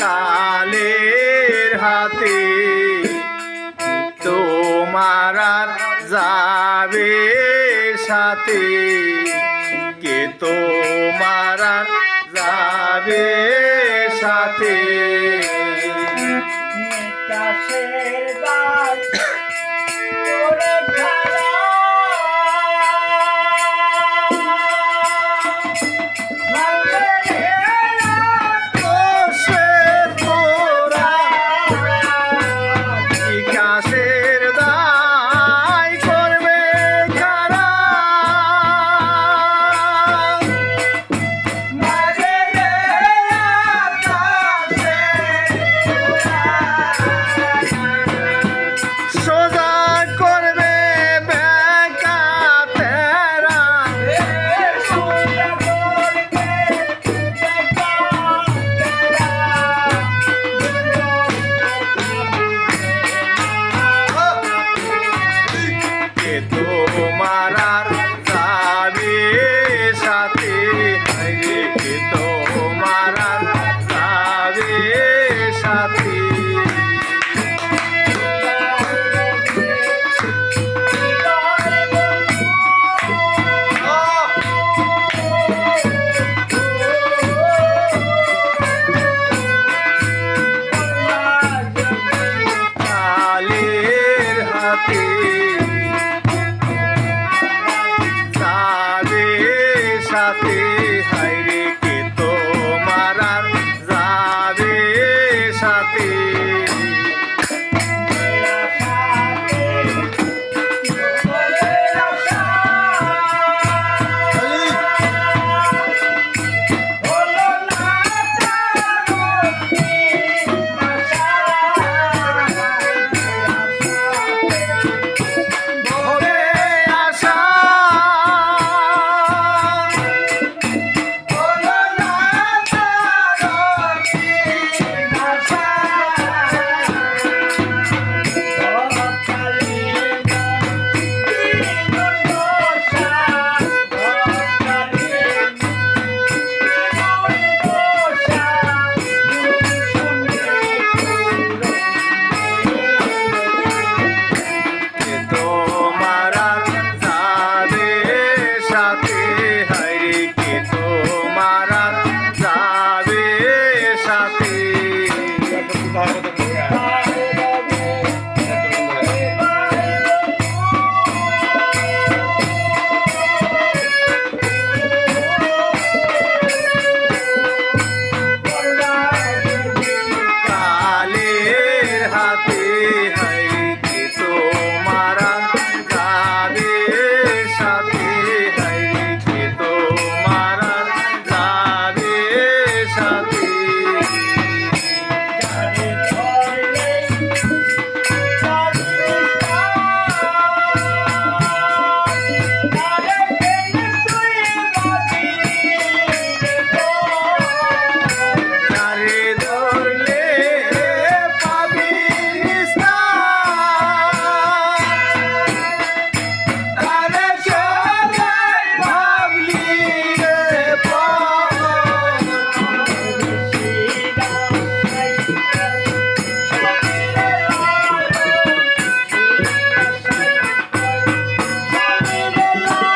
কালের হাতে তোমার যাবে সাথে। কে তোমার যাবে সাথে? que tomará.